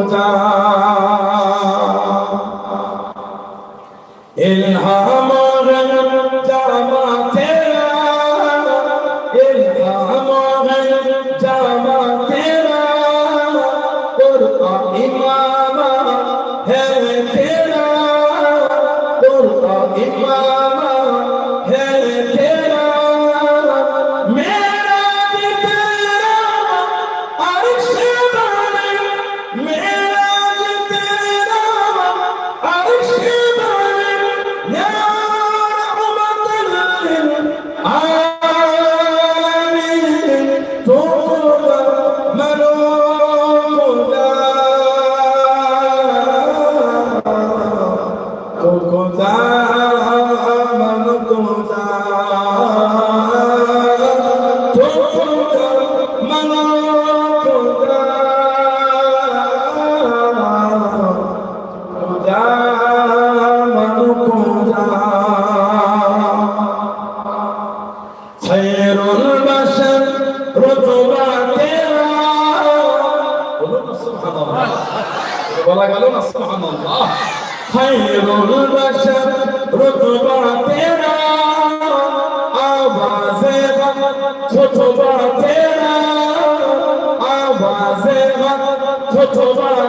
সুবহানাল্লাহ খায়রুল বাশার রুতবা তেরা আওয়াজে খুতবা তেরা আওয়াজে খুতবা তেরা আহাদ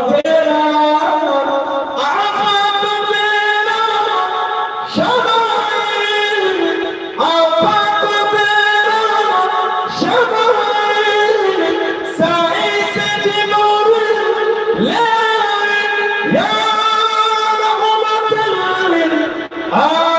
তেরা শামাইল আফাক তেরা শামাইল সাই সে জিমুর লা ইয়া 아!